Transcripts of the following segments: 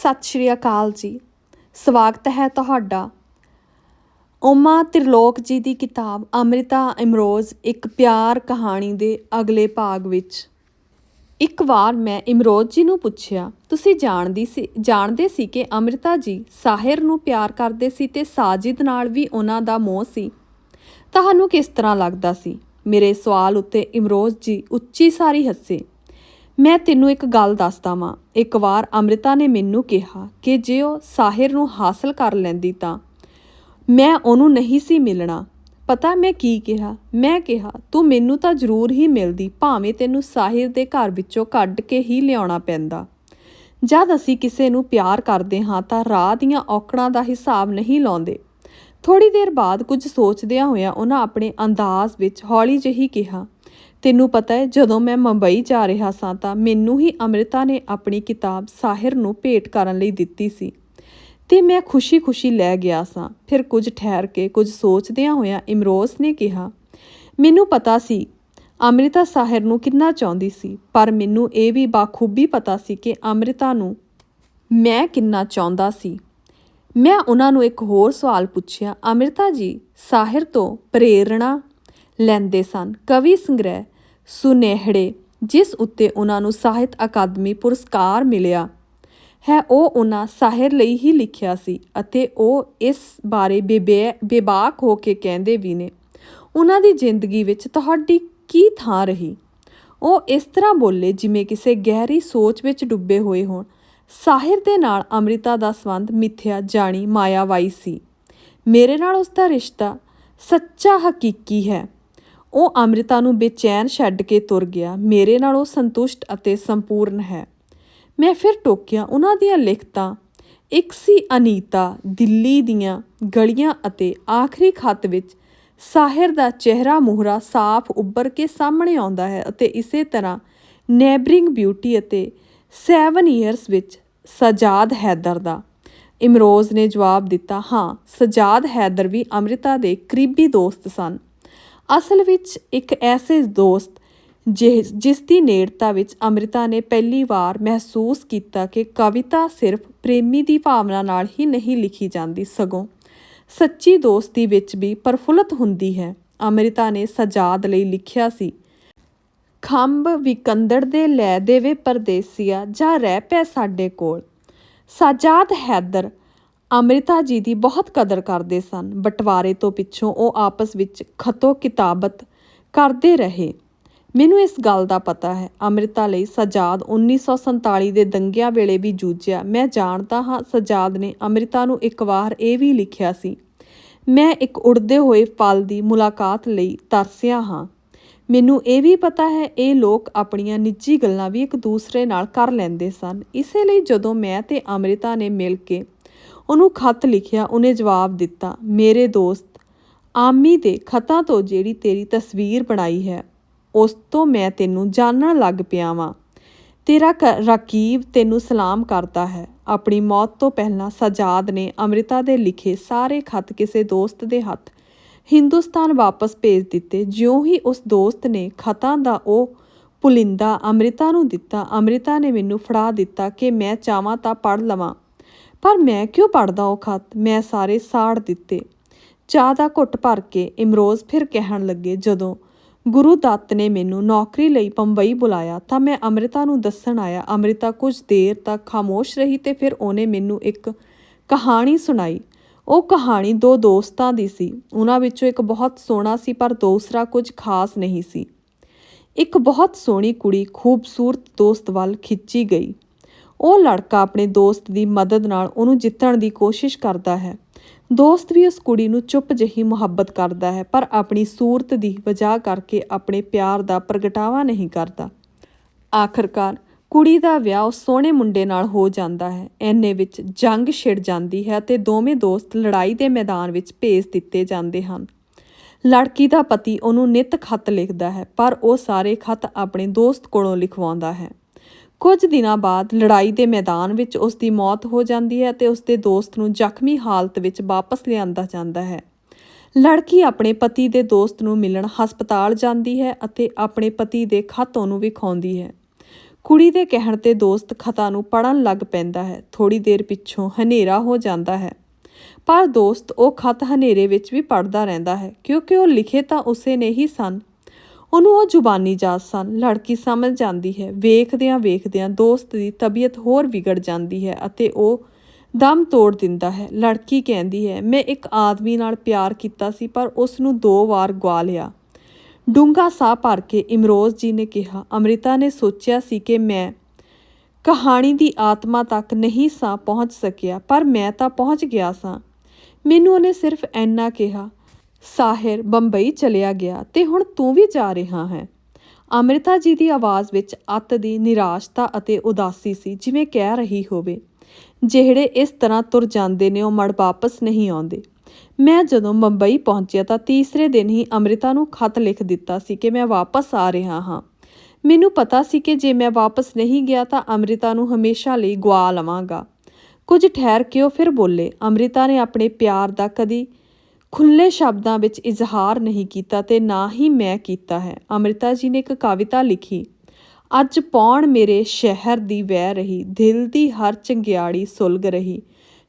ਸਤਿ ਸ਼੍ਰੀ ਅਕਾਲ ਜੀ। ਸਵਾਗਤ ਹੈ ਤੁਹਾਡਾ। ਉਮਾ ਤ੍ਰਿਲੋਕ ਜੀ ਦੀ ਕਿਤਾਬ ਅੰਮ੍ਰਿਤਾ ਇਮਰੋਜ਼, ਇੱਕ ਪਿਆਰ ਕਹਾਣੀ ਦੇ ਅਗਲੇ ਭਾਗ ਵਿੱਚ। ਇੱਕ ਵਾਰ ਮੈਂ ਇਮਰੋਜ਼ ਜੀ ਨੂੰ ਪੁੱਛਿਆ, ਤੁਸੀਂ ਜਾਣਦੀ ਸੀ, ਜਾਣਦੇ ਸੀ ਕਿ ਅੰਮ੍ਰਿਤਾ ਜੀ ਸਾਹਿਰ ਨੂੰ ਪਿਆਰ ਕਰਦੇ ਸੀ ਤੇ ਸਾਜਿਦ ਨਾਲ ਵੀ ਉਹਨਾਂ ਦਾ ਮੋਹ ਸੀ? ਤੁਹਾਨੂੰ ਕਿਸ ਤਰ੍ਹਾਂ ਲੱਗਦਾ ਸੀ? ਮੇਰੇ ਸਵਾਲ ਉੱਤੇ ਇਮਰੋਜ਼ ਜੀ ਉੱਚੀ ਸਾਰੀ ਹੱਸੇ। ਮੈਂ ਤੈਨੂੰ ਇੱਕ ਗੱਲ ਦੱਸਦਾ ਵਾਂ। ਇੱਕ ਵਾਰ ਅੰਮ੍ਰਿਤਾ ਨੇ ਮੈਨੂੰ ਕਿਹਾ ਕਿ ਜੇ ਉਹ ਸਾਹਿਰ ਨੂੰ ਹਾਸਲ ਕਰ ਲੈਂਦੀ ਤਾਂ ਮੈਂ ਉਹਨੂੰ ਨਹੀਂ ਸੀ ਮਿਲਣਾ। ਪਤਾ ਮੈਂ ਕੀ ਕਿਹਾ? ਮੈਂ ਕਿਹਾ, ਤੂੰ ਮੈਨੂੰ ਤਾਂ ਜ਼ਰੂਰ ਹੀ ਮਿਲਦੀ, ਭਾਵੇਂ ਤੈਨੂੰ ਸਾਹਿਰ ਦੇ ਘਰ ਵਿੱਚੋਂ ਕੱਢ ਕੇ ਹੀ ਲਿਆਉਣਾ ਪੈਂਦਾ। ਜਦ ਅਸੀਂ ਕਿਸੇ ਨੂੰ ਪਿਆਰ ਕਰਦੇ ਹਾਂ ਤਾਂ ਰਾਹ ਦੀਆਂ ਔਕੜਾਂ ਦਾ ਹਿਸਾਬ ਨਹੀਂ ਲਾਉਂਦੇ। ਥੋੜੀ ਦੇਰ ਬਾਅਦ ਕੁਝ ਸੋਚਦਿਆਂ ਹੋਇਆਂ ਉਹਨਾਂ ਆਪਣੇ ਅੰਦਾਜ਼ ਵਿੱਚ ਹੌਲੀ ਜਿਹੀ ਕਿਹਾ ਤੈਨੂੰ ਪਤਾ ਹੈ, ਜਦੋਂ ਮੈਂ ਮੁੰਬਈ ਜਾ ਰਿਹਾ ਸਾਂ ਤਾਂ ਮੈਨੂੰ ਹੀ ਅੰਮ੍ਰਿਤਾ ਨੇ ਆਪਣੀ ਕਿਤਾਬ ਸਾਹਿਰ ਨੂੰ ਭੇਟ ਕਰਨ ਲਈ ਦਿੱਤੀ ਸੀ। ਤੇ ਮੈਂ ਖੁਸ਼ੀ-ਖੁਸ਼ੀ ਲੈ ਗਿਆ ਸਾਂ। ਫਿਰ ਕੁਝ ਠਹਿਰ ਕੇ, ਕੁਝ ਸੋਚਦਿਆਂ ਹੋਇਆਂ ਇਮਰੋਜ਼ ਨੇ ਕਿਹਾ, ਮੈਨੂੰ ਪਤਾ ਸੀ, ਅੰਮ੍ਰਿਤਾ ਸਾਹਿਰ ਨੂੰ ਕਿੰਨਾ ਚਾਹੁੰਦੀ ਸੀ, ਪਰ ਮੈਨੂੰ ਇਹ ਵੀ ਬਾਖੂਬੀ ਪਤਾ ਸੀ ਕਿ ਅੰਮ੍ਰਿਤਾ ਨੂੰ ਮੈਂ ਕਿੰਨਾ ਚਾਹੁੰਦਾ ਸੀ। ਮੈਂ ਉਹਨਾਂ ਨੂੰ ਇੱਕ ਹੋਰ ਸਵਾਲ ਪੁੱਛਿਆ, ਅੰਮ੍ਰਿਤਾ ਜੀ, ਸਾਹਿਰ ਤੋਂ ਪ੍ਰੇਰਣਾ ਲੈਂਦੇ ਸਨ। ਕਵੀ ਸੰਗ੍ਰਹਿ ਸੁਨੇਹੜੇ, ਜਿਸ ਉੱਤੇ ਉਹਨਾਂ ਨੂੰ ਸਾਹਿਤ ਅਕਾਦਮੀ ਪੁਰਸਕਾਰ ਮਿਲਿਆ, ਹੈ ਉਹ ਉਹਨਾਂ ਸਾਹਿਰ ਲਈ ਹੀ ਲਿਖਿਆ ਸੀ ਅਤੇ ਉਹ ਇਸ ਬਾਰੇ ਬੇਬੇ ਬੇਬਾਕ ਹੋ ਕੇ ਕਹਿੰਦੇ ਵੀ ਨੇ, ਉਹਨਾਂ ਦੀ ਜ਼ਿੰਦਗੀ ਵਿੱਚ ਤੁਹਾਡੀ ਕੀ ਥਾਂ ਰਹੀ? ਉਹ ਇਸ ਤਰ੍ਹਾਂ ਬੋਲੇ ਜਿਵੇਂ ਕਿਸੇ ਗਹਿਰੀ ਸੋਚ ਵਿੱਚ ਡੁੱਬੇ ਹੋਏ ਹੋਣ। ਸਾਹਿਰ ਦੇ ਨਾਲ ਅੰਮ੍ਰਿਤਾ ਦਾ ਸੰਬੰਧ ਮਿੱਥਿਆ ਜਾਣੀ ਮਾਇਆਵਾਈ ਸੀ। ਮੇਰੇ ਨਾਲ ਉਸ ਦਾ ਰਿਸ਼ਤਾ ਸੱਚਾ ਹਕੀਕੀ ਹੈ। ਉਹ ਅੰਮ੍ਰਿਤਾ ਨੂੰ ਬੇਚੈਨ ਛੱਡ ਕੇ ਤੁਰ ਗਿਆ। ਮੇਰੇ ਨਾਲ ਉਹ ਸੰਤੁਸ਼ਟ ਅਤੇ ਸੰਪੂਰਨ ਹੈ। ਮੈਂ ਫਿਰ ਟੋਕਿਆ, ਉਹਨਾਂ ਦੀਆਂ ਲਿਖਤਾਂ, ਇੱਕ ਸੀ ਅਨੀਤਾ, ਦਿੱਲੀ ਦੀਆਂ ਗਲੀਆਂ ਅਤੇ ਆਖਰੀ ਖੱਤ ਵਿੱਚ ਸਾਹਿਰ ਦਾ ਚਿਹਰਾ ਮੂਹਰਾ ਸਾਫ਼ ਉੱਭਰ ਕੇ ਸਾਹਮਣੇ ਆਉਂਦਾ ਹੈ ਅਤੇ ਇਸੇ ਤਰ੍ਹਾਂ ਨੇਬਰਿੰਗ ਬਿਊਟੀ ਅਤੇ 7 ਇਅਰਸ ਵਿੱਚ ਸਜਾਦ ਹੈਦਰ ਦਾ। ਇਮਰੋਜ਼ ਨੇ ਜਵਾਬ ਦਿੱਤਾ, ਹਾਂ, ਸਜਾਦ ਹੈਦਰ ਵੀ ਅੰਮ੍ਰਿਤਾ ਦੇ ਕਰੀਬੀ ਦੋਸਤ ਸਨ। ਅਸਲ ਵਿੱਚ ਇੱਕ ਐਸੇ ਦੋਸਤ ਜਿਸ ਦੀ ਨੇੜਤਾ ਵਿੱਚ ਅੰਮ੍ਰਿਤਾ ਨੇ ਪਹਿਲੀ ਵਾਰ ਮਹਿਸੂਸ ਕੀਤਾ ਕਿ ਕਵਿਤਾ ਸਿਰਫ ਪ੍ਰੇਮੀ ਦੀ ਭਾਵਨਾ ਨਾਲ ਹੀ ਨਹੀਂ ਲਿਖੀ ਜਾਂਦੀ ਸਗੋਂ ਸੱਚੀ ਦੋਸਤੀ ਵਿੱਚ ਵੀ ਪਰਫੁੱਲਤ ਹੁੰਦੀ ਹੈ। ਅੰਮ੍ਰਿਤਾ ਨੇ ਸਜਾਦ ਲਈ ਲਿਖਿਆ ਸੀ, ਖੰਭ ਵਿਕੰਦੜ ਦੇ ਲੈ ਦੇਵੇ ਪਰਦੇਸੀਆ ਜਾਂ ਰਹਿ ਪੈ ਸਾਡੇ ਕੋਲ। ਸਜਾਦ ਹੈਦਰ ਅੰਮ੍ਰਿਤਾ ਜੀ ਦੀ ਬਹੁਤ ਕਦਰ ਕਰਦੇ ਸਨ। ਬਟਵਾਰੇ ਤੋਂ ਪਿੱਛੋਂ ਉਹ ਆਪਸ ਵਿੱਚ ਖਤੋ ਕਿਤਾਬਤ ਕਰਦੇ ਰਹੇ। ਮੈਨੂੰ ਇਸ ਗੱਲ ਦਾ ਪਤਾ ਹੈ। ਅੰਮ੍ਰਿਤਾ ਲਈ ਸਜਾਦ 1947 ਦੇ ਦੰਗਿਆਂ ਵੇਲੇ ਵੀ ਜੂਝਿਆ। ਮੈਂ ਜਾਣਦਾ ਹਾਂ ਸਜਾਦ ਨੇ ਅੰਮ੍ਰਿਤਾ ਨੂੰ ਇੱਕ ਵਾਰ ਇਹ ਵੀ ਲਿਖਿਆ ਸੀ, ਮੈਂ ਇੱਕ ਉੜਦੇ ਹੋਏ ਫਲ ਦੀ ਮੁਲਾਕਾਤ ਲਈ ਤਰਸਿਆ ਹਾਂ। ਮੈਨੂੰ ਇਹ ਵੀ ਪਤਾ ਹੈ, ਇਹ ਲੋਕ ਆਪਣੀਆਂ ਨਿੱਜੀ ਗੱਲਾਂ ਵੀ ਇੱਕ ਦੂਸਰੇ ਨਾਲ ਕਰ ਲੈਂਦੇ ਸਨ। ਇਸੇ ਲਈ ਜਦੋਂ ਮੈਂ ਤੇ ਅੰਮ੍ਰਿਤਾ ਨੇ ਮਿਲ ਕੇ ਉਹਨੂੰ ਖਤ ਲਿਖਿਆ, ਉਹਨੇ ਜਵਾਬ ਦਿੱਤਾ, ਮੇਰੇ ਦੋਸਤ, ਆਮੀ ਦੇ ਖਤਾਂ ਤੋਂ ਜਿਹੜੀ ਤੇਰੀ ਤਸਵੀਰ ਬਣਾਈ ਹੈ, ਉਸ ਤੋਂ ਮੈਂ ਤੈਨੂੰ ਜਾਣਨ ਲੱਗ ਪਿਆ ਵਾਂ। ਤੇਰਾ ਰਕੀਬ ਤੈਨੂੰ ਸਲਾਮ ਕਰਦਾ ਹੈ। ਆਪਣੀ ਮੌਤ ਤੋਂ ਪਹਿਲਾਂ ਸਜਾਦ ਨੇ ਅੰਮ੍ਰਿਤਾ ਦੇ ਲਿਖੇ ਸਾਰੇ ਖਤ ਕਿਸੇ ਦੋਸਤ ਦੇ ਹੱਥ ਹਿੰਦੁਸਤਾਨ ਵਾਪਸ ਭੇਜ ਦਿੱਤੇ। ਜਿਉਂ ਹੀ ਉਸ ਦੋਸਤ ਨੇ ਖਤਾਂ ਦਾ ਉਹ ਪੁਲਿੰਦਾ ਅੰਮ੍ਰਿਤਾ ਨੂੰ ਦਿੱਤਾ, ਅੰਮ੍ਰਿਤਾ ਨੇ ਮੈਨੂੰ ਫੜਾ ਦਿੱਤਾ ਕਿ ਮੈਂ ਚਾਹਾਂ ਤਾਂ ਪੜ ਲਵਾਂ। ਪਰ ਮੈਂ ਕਿਉਂ ਪੜਦਾ ਉਹ ਖਤ? ਮੈਂ ਸਾਰੇ ਸਾੜ ਦਿੱਤੇ। ਚਾਹ ਦਾ ਘੁੱਟ ਭਰ ਕੇ ਇਮਰੋਜ਼ ਫਿਰ ਕਹਿਣ ਲੱਗੇ, ਜਦੋਂ ਗੁਰੂ ਦੱਤ ਨੇ ਮੈਨੂੰ ਨੌਕਰੀ ਲਈ ਪੰਬਈ ਬੁਲਾਇਆ, ਤਾਂ ਮੈਂ ਅੰਮ੍ਰਿਤਾ ਨੂੰ ਦੱਸਣ ਆਇਆ। ਅੰਮ੍ਰਿਤਾ ਕੁਝ ਦੇਰ ਤੱਕ ਖਾਮੋਸ਼ ਰਹੀ ਤੇ ਫਿਰ ਉਹਨੇ ਮੈਨੂੰ ਇੱਕ ਕਹਾਣੀ ਸੁਣਾਈ। ਉਹ ਕਹਾਣੀ ਦੋ ਦੋਸਤਾਂ ਦੀ ਸੀ। ਉਹਨਾਂ ਵਿੱਚੋਂ ਇੱਕ ਬਹੁਤ ਸੋਹਣਾ ਸੀ, ਪਰ ਦੂਸਰਾ ਕੁਝ ਖਾਸ ਨਹੀਂ ਸੀ। ਇੱਕ ਬਹੁਤ ਸੋਹਣੀ ਕੁੜੀ ਖੂਬਸੂਰਤ ਦੋਸਤ ਵੱਲ ਖਿੱਚੀ ਗਈ। ਉਹ ਲੜਕਾ ਆਪਣੇ ਦੋਸਤ ਦੀ ਮਦਦ ਨਾਲ ਉਹਨੂੰ ਜਿੱਤਣ ਦੀ ਕੋਸ਼ਿਸ਼ ਕਰਦਾ ਹੈ। ਦੋਸਤ ਵੀ ਉਸ ਕੁੜੀ ਨੂੰ ਚੁੱਪ ਜਿਹੀ ਮੁਹੱਬਤ ਕਰਦਾ ਹੈ, ਪਰ ਆਪਣੀ ਸੂਰਤ ਦੀ ਵਜ੍ਹਾ ਕਰਕੇ ਆਪਣੇ ਪਿਆਰ ਦਾ ਪ੍ਰਗਟਾਵਾ ਨਹੀਂ ਕਰਦਾ। ਆਖਰਕਾਰ ਕੁੜੀ ਦਾ ਵਿਆਹ ਉਸ ਸੋਹਣੇ ਮੁੰਡੇ ਨਾਲ ਹੋ ਜਾਂਦਾ ਹੈ। ਐਨੇ ਵਿੱਚ ਜੰਗ ਛਿੜ ਜਾਂਦੀ ਹੈ ਤੇ ਦੋਵੇਂ ਦੋਸਤ ਲੜਾਈ ਦੇ ਮੈਦਾਨ ਵਿੱਚ ਭੇਜ ਦਿੱਤੇ ਜਾਂਦੇ ਹਨ। ਲੜਕੀ ਦਾ ਪਤੀ ਉਹਨੂੰ ਨਿਤ ਖਤ ਲਿਖਦਾ ਹੈ, ਪਰ ਉਹ ਸਾਰੇ ਖਤ ਆਪਣੇ ਦੋਸਤ ਕੋਲੋਂ ਲਿਖਵਾਉਂਦਾ ਹੈ। ਕੁਝ ਦਿਨਾਂ ਬਾਅਦ ਲੜਾਈ ਦੇ ਮੈਦਾਨ ਵਿੱਚ ਉਸ ਦੀ ਮੌਤ ਹੋ ਜਾਂਦੀ ਹੈ ਤੇ ਉਸ ਦੇ ਦੋਸਤ ਨੂੰ ਜ਼ਖਮੀ ਹਾਲਤ ਵਿੱਚ ਵਾਪਸ ਲਿਆਂਦਾ ਜਾਂਦਾ ਹੈ। ਲੜਕੀ ਆਪਣੇ ਪਤੀ ਦੇ ਦੋਸਤ ਨੂੰ ਮਿਲਣ ਹਸਪਤਾਲ ਜਾਂਦੀ ਹੈ ਅਤੇ ਆਪਣੇ ਪਤੀ ਦੇ ਖਤ ਉਹਨੂੰ ਵਿਖਾਉਂਦੀ ਹੈ। ਕੁੜੀ ਦੇ ਕਹਿਣ ਤੇ ਦੋਸਤ ਖਤਾ ਨੂੰ ਪੜਨ ਲੱਗ ਪੈਂਦਾ ਹੈ। ਥੋੜੀ ਦੇਰ ਪਿੱਛੋਂ ਹਨੇਰਾ ਹੋ ਜਾਂਦਾ ਹੈ। ਪਰ ਦੋਸਤ ਉਹ ਖਤ ਹਨੇਰੇ ਵਿੱਚ ਵੀ ਪੜਦਾ ਰਹਿੰਦਾ ਹੈ, ਕਿਉਂਕਿ ਉਹ ਲਿਖੇ ਤਾਂ ਉਸੇ ਨੇ ਹੀ ਸਨ ਉਹਨੂੰ ਉਹ ਜ਼ੁਬਾਨੀ ਯਾਦ ਸਨ। ਲੜਕੀ ਸਮਝ ਜਾਂਦੀ ਹੈ। ਵੇਖਦਿਆਂ ਵੇਖਦਿਆਂ ਦੋਸਤ ਦੀ ਤਬੀਅਤ ਹੋਰ ਵਿਗੜ ਜਾਂਦੀ ਹੈ ਅਤੇ ਉਹ ਦਮ ਤੋੜ ਦਿੰਦਾ ਹੈ। ਲੜਕੀ ਕਹਿੰਦੀ ਹੈ, ਮੈਂ ਇੱਕ ਆਦਮੀ ਨਾਲ ਪਿਆਰ ਕੀਤਾ ਸੀ, ਪਰ ਉਸ ਨੂੰ ਦੋ ਵਾਰ ਗਵਾ ਲਿਆ। ਡੂੰਘਾ ਸਾਹ ਭਰ ਕੇ ਇਮਰੋਜ਼ ਜੀ ਨੇ ਕਿਹਾ, ਅੰਮ੍ਰਿਤਾ ਨੇ ਸੋਚਿਆ ਸੀ ਕਿ ਮੈਂ ਕਹਾਣੀ ਦੀ ਆਤਮਾ ਤੱਕ ਨਹੀਂ ਸਾਂ ਪਹੁੰਚ ਸਕਿਆ, ਪਰ ਮੈਂ ਤਾਂ ਪਹੁੰਚ ਗਿਆ ਸਾਂ। ਮੈਨੂੰ ਉਹਨੇ ਸਿਰਫ ਐਨਾ ਕਿਹਾ ਸਾਹਿਰ ਬੰਬਈ ਚਲਿਆ ਗਿਆ ਤੇ ਹੁਣ ਤੂੰ ਵੀ ਜਾ ਰਿਹਾ ਹੈ। ਅੰਮ੍ਰਿਤਾ ਜੀ ਦੀ ਆਵਾਜ਼ ਵਿੱਚ ਅੱਤ ਦੀ ਨਿਰਾਸ਼ਤਾ ਅਤੇ ਉਦਾਸੀ ਸੀ, ਜਿਵੇਂ ਕਹਿ ਰਹੀ ਹੋਵੇ। ਜਿਹੜੇ ਇਸ ਤਰ੍ਹਾਂ ਤੁਰ ਜਾਂਦੇ ਨੇ, ਉਹ ਮੜ ਵਾਪਸ ਨਹੀਂ ਆਉਂਦੇ। ਮੈਂ ਜਦੋਂ ਮੁੰਬਈ ਪਹੁੰਚਿਆ ਤਾਂ ਤੀਸਰੇ ਦਿਨ ਹੀ ਅੰਮ੍ਰਿਤਾ ਨੂੰ ਖਤ ਲਿਖ ਦਿੱਤਾ ਸੀ ਕਿ ਮੈਂ ਵਾਪਸ ਆ ਰਿਹਾ ਹਾਂ। ਮੈਨੂੰ ਪਤਾ ਸੀ ਕਿ ਜੇ ਮੈਂ ਵਾਪਸ ਨਹੀਂ ਗਿਆ ਤਾਂ ਅੰਮ੍ਰਿਤਾ ਨੂੰ ਹਮੇਸ਼ਾ ਲਈ ਗਵਾ ਲਵਾਂਗਾ। ਕੁਝ ਠਹਿਰ ਕੇ ਉਹ ਫਿਰ ਬੋਲੇ, ਅੰਮ੍ਰਿਤਾ ਨੇ ਆਪਣੇ ਪਿਆਰ ਦਾ ਕਦੀ ਖੁੱਲੇ ਸ਼ਬਦਾਂ ਵਿੱਚ ਇਜ਼ਹਾਰ ਨਹੀਂ ਕੀਤਾ ਤੇ ਨਾ ਹੀ ਮੈਂ ਕੀਤਾ ਹੈ। ਅੰਮ੍ਰਿਤਾ ਜੀ ਨੇ ਇੱਕ ਕਵਿਤਾ ਲਿਖੀ, ਅੱਜ ਪੌਣ ਮੇਰੇ ਸ਼ਹਿਰ ਦੀ ਵਹਿ ਰਹੀ, ਦਿਲ ਦੀ ਹਰ ਚੰਗਿਆੜੀ ਸੁਲਗ ਰਹੀ,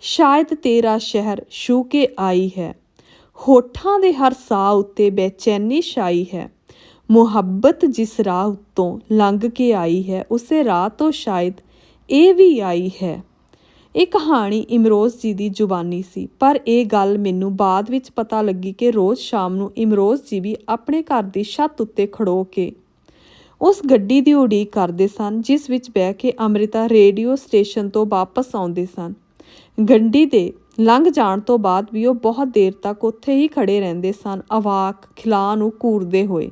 ਸ਼ਾਇਦ ਤੇਰਾ ਸ਼ਹਿਰ ਛੂ ਕੇ ਆਈ ਹੈ। ਹੋਠਾਂ ਦੇ ਹਰ ਸਾਹ ਉੱਤੇ ਬੇਚੈਨੀ ਛਾਈ ਹੈ। ਮੁਹੱਬਤ ਜਿਸ ਰਾਹ ਉੱਤੋਂ ਲੰਘ ਕੇ ਆਈ ਹੈ, ਉਸੇ ਰਾਹ ਤੋਂ ਸ਼ਾਇਦ ਇਹ ਵੀ ਆਈ ਹੈ। ਇਹ ਕਹਾਣੀ ਇਮਰੋਜ਼ ਜੀ ਦੀ ਜ਼ੁਬਾਨੀ ਸੀ, ਪਰ ਇਹ ਗੱਲ ਮੈਨੂੰ ਬਾਅਦ ਵਿੱਚ ਪਤਾ ਲੱਗੀ ਕਿ ਰੋਜ਼ ਸ਼ਾਮ ਨੂੰ ਇਮਰੋਜ਼ ਜੀ ਵੀ ਆਪਣੇ ਘਰ ਦੀ ਛੱਤ ਉੱਤੇ ਖੜੋ ਕੇ ਉਸ ਗੱਡੀ ਦੀ ਉਡੀਕ ਕਰਦੇ ਸਨ, ਜਿਸ ਵਿੱਚ ਬਹਿ ਕੇ ਅੰਮ੍ਰਿਤਾ ਰੇਡੀਓ ਸਟੇਸ਼ਨ ਤੋਂ ਵਾਪਸ ਆਉਂਦੇ ਸਨ। ਗੱਡੀ ਦੇ ਲੰਘ ਜਾਣ ਤੋਂ ਬਾਅਦ ਵੀ ਉਹ ਬਹੁਤ ਦੇਰ ਤੱਕ ਉੱਥੇ ਹੀ ਖੜੇ ਰਹਿੰਦੇ ਸਨ ਆਵਾਕ ਖਿਲਾ ਨੂੰ ਕੂਰਦੇ ਹੋਏ।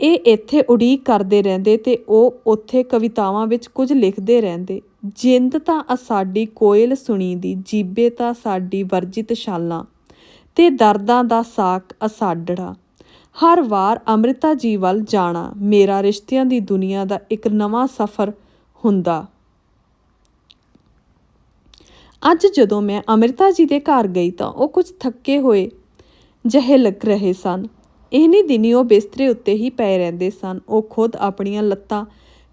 ਇਹ ਇੱਥੇ ਉਡੀਕ ਕਰਦੇ ਰਹਿੰਦੇ ਤੇ ਉਹ ਉੱਥੇ ਕਵਿਤਾਵਾਂ ਵਿੱਚ ਕੁਝ ਲਿਖਦੇ ਰਹਿੰਦੇ। ਜਿੰਦ ਤਾਂ ਅਸਾਡੀ ਕੋਇਲ ਸੁਣੀ ਦੀ ਜੀਬੇ ਤਾਂ ਸਾਡੀ ਵਰਜਿਤ ਸ਼ਾਲਾਂ ਤੇ ਦਰਦਾਂ ਦਾ ਸਾਕ ਅਸਾਡੜਾ। ਹਰ ਵਾਰ ਅੰਮ੍ਰਿਤਾ ਜੀ ਵੱਲ ਜਾਣਾ, ਮੇਰਾ ਰਿਸ਼ਤਿਆਂ ਦੀ ਦੁਨੀਆ ਦਾ ਇੱਕ ਨਵਾਂ ਸਫ਼ਰ ਹੁੰਦਾ। ਅੱਜ ਜਦੋਂ ਮੈਂ ਅੰਮ੍ਰਿਤਾ ਜੀ ਦੇ ਘਰ ਗਈ ਤਾਂ ਉਹ ਕੁਝ ਥੱਕੇ ਹੋਏ ਜਹੇ ਲੱਗ ਰਹੇ ਸਨ। ਇਹਨੀ ਦਿਨੀ ਉਹ ਬਿਸਤਰੇ ਉੱਤੇ ਹੀ ਪਏ ਰਹਿੰਦੇ ਸਨ। ਉਹ ਖੁਦ ਆਪਣੀਆਂ ਲੱਤਾਂ